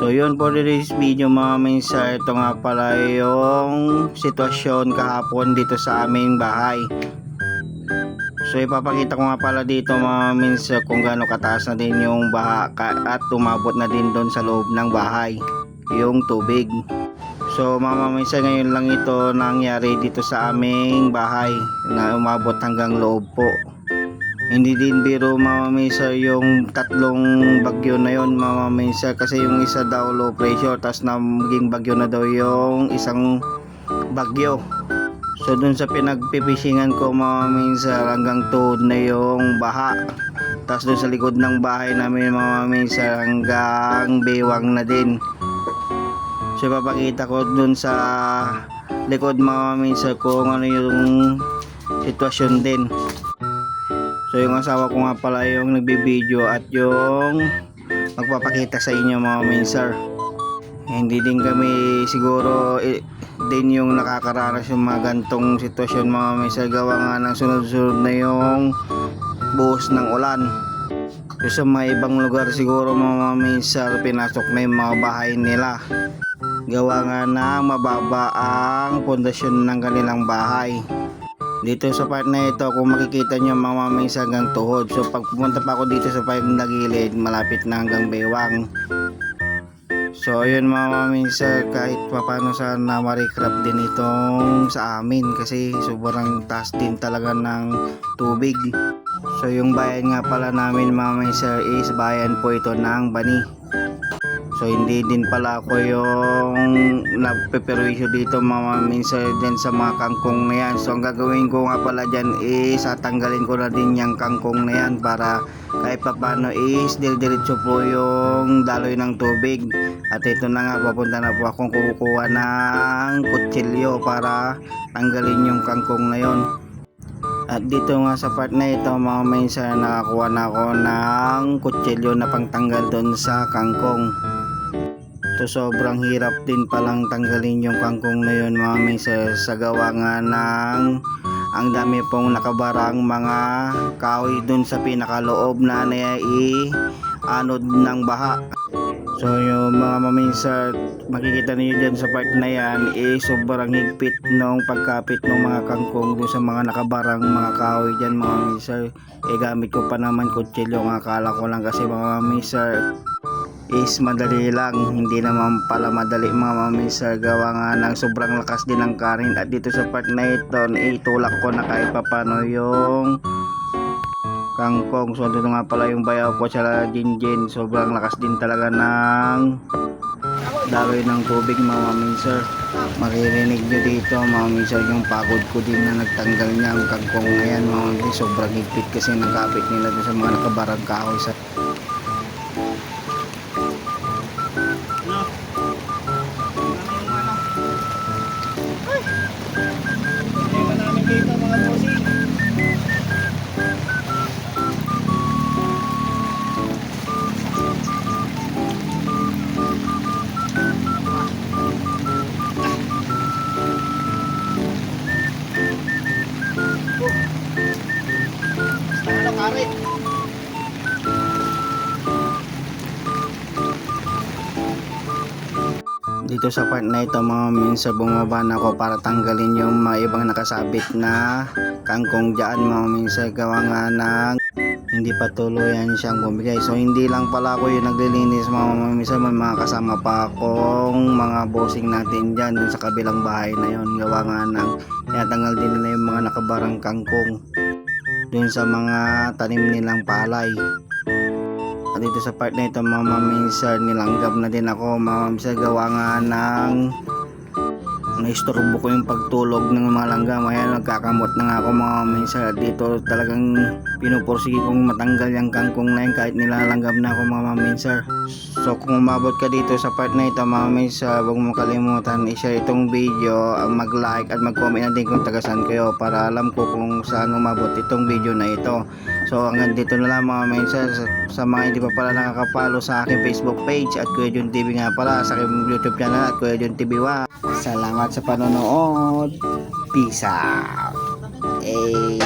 So yun for today's video mga minsa, ito nga pala yung sitwasyon kahapon dito sa aming bahay. So ipapakita ko nga pala dito mga minsa kung gaano kataas na din yung baha at tumabot na din doon sa loob ng bahay yung tubig. So mga minsa ngayon lang ito nangyari dito sa aming bahay na umabot hanggang loob po. Hindi din biro mga minsa yung tatlong bagyo na yon mga minsa kasi yung isa daw low pressure tas naging bagyo na daw yung isang bagyo. So dun sa pinagpipishingan ko mga minsa hanggang tuhod na yung baha. Tapos dun sa likod ng bahay namin mga minsa hanggang bewang na din. So papakita ko dun sa likod mga minsa kung ano yung sitwasyon din. So yung asawa ko nga pala yung nagbibideo at yung magpapakita sa inyo mga minsan. Hindi din kami siguro eh, din yung nakakaranas yung mga gantong sitwasyon mga minsan gawa nga ng sunod-sunod na yung buhos ng ulan. So sa mga ibang lugar siguro mga minsan pinasok na yung mga bahay nila. Gawa nga na mababa ang pundasyon ng kanilang bahay. Dito sa part na ito, kung makikita nyo mga mamings hanggang tuhod. So pag pumunta pa ako dito sa part na gilid, malapit na hanggang baywang. So ayun mga mamings, kahit papano sana marikrap din itong sa amin kasi sobrang taas din talaga ng tubig. So yung bayan nga pala namin mga mamings is bayan po ito ng Bani. So hindi din pala ako yung nagpeperwisyo dito mga minsan dyan sa mga kangkong na yan. So ang gagawin ko nga pala dyan is tatanggalin ko na din yung kangkong na yan para kahit papano is diretso po yung daloy ng tubig. At ito na nga papunta na po akong kukuha ng kutsilyo para tanggalin yung kangkong na yon. At dito nga sa part na ito mga minsan nakakuha na ako ng kutsilyo na pangtanggal doon sa kangkong. So sobrang hirap din palang tanggalin yung kangkong na yun mga minsan sa gawa nga ng ang dami pong nakabarang mga kahoy dun sa pinakaloob na nai anod ng baha. So yung mga maminsan makikita niyo dyan sa part na yan eh sobrang higpit nung pagkapit ng mga kangkong dun sa mga nakabarang mga kahoy dyan mga minsan eh gamit ko pa naman kutsilyo nga akala ko lang kasi mga minsan is madali lang. Hindi naman pala madali mga mami sa gawa nga ng sobrang lakas din ng karin at dito sa part na ito itulak ko na kahit papano yung kangkong. So dito nga pala yung bayaw ko sa jinjin. Sobrang lakas din talaga ng daloy ng tubig mga mami sir maririnig nyo dito mga mami sir yung pagod ko din na nagtanggal niya ang kangkong na yan mga sobrang higpit kasi ng kapit nila sa mga nakabarang kahoy sa dito sa part na ito mga minsan bumaba na ako para tanggalin yung mga ibang nakasabit na kangkong dyan mga minsan gawa nga ng hindi pa tuluyan siyang bumigay. So hindi lang pala ako yung naglilinis mga minsan may mga kasama pa akong mga bossing natin dyan dun sa kabilang bahay na yon gawa nga ng tinatanggal din nila yung mga nakabarang kangkong dun sa mga tanim nilang palay at dito sa part na ito mga maminsan nilanggap na din ako mga maminsan gawa nga ng naistorbo ko yung pagtulog ng mga langgam ayan nagkakamot na nga ako mga maminsan at dito talagang pinupursige kong matanggal yung kangkong na yun kahit nilalanggam na ako mga maminsan so kung umabot ka dito sa part na ito mga maminsan huwag mo kalimutan i-share itong video mag like at mag comment na din kung tagasan kayo para alam ko kung saan umabot itong video na ito So hanggang dito na lang mga mensa sa, sa mga hindi pa pala nakakapalo sa aking Facebook page at Kuya Jun TV nga pala sa aking YouTube channel at Kuya Jun TV 1. Salamat sa panonood. Peace out. Hey.